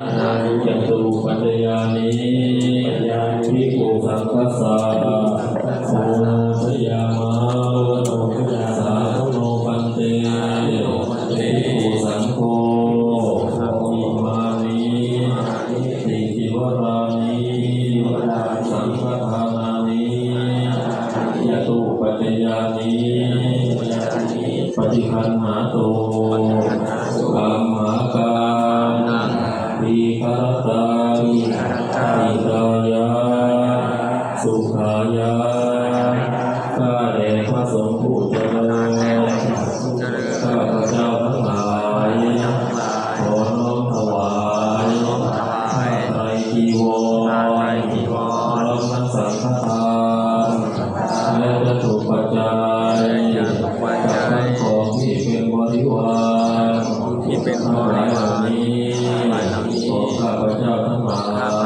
นานิจตุปัจจยานิยานิภูสังคัสสะโมสยามะโนพยาสาธโนปันเตภิกขุสังโฆอิมานิติจิวรานิสังฆทานานิยตุปัจจยานิปฏิคันหาโต ผู้เจริญข้าระเจ้าทั้งหลายขอน้อมถวารจีวรพร้อมทั้งสังฆทานและ พเจ้าทั้งหลาย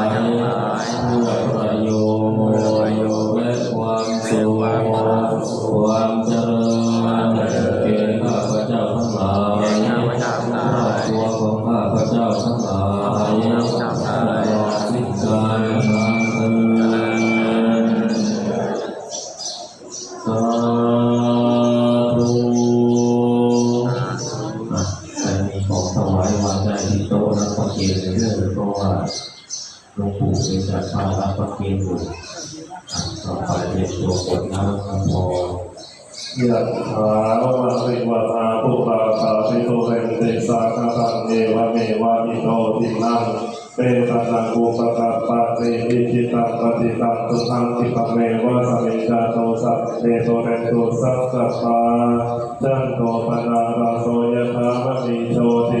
รับประเคนเรื่องเพราะว่าหลวงปู่เป็นจัดพารับประเคนอยู่ต่อไปเรียนตัวกดน้ำคำพอยะถาวะริวตาปุราสาสิโตเรนเตสาคาตังเอวะเมวะอิโตทินังเปตตังกุปะกะปะเตวิจิตังปฏิตังตุทังทิปะเมวะสมิจาโตสัพเตโตเรตุสัพสัพพาจันโตปนาราโสยะธามณีโชติปะโสยะธา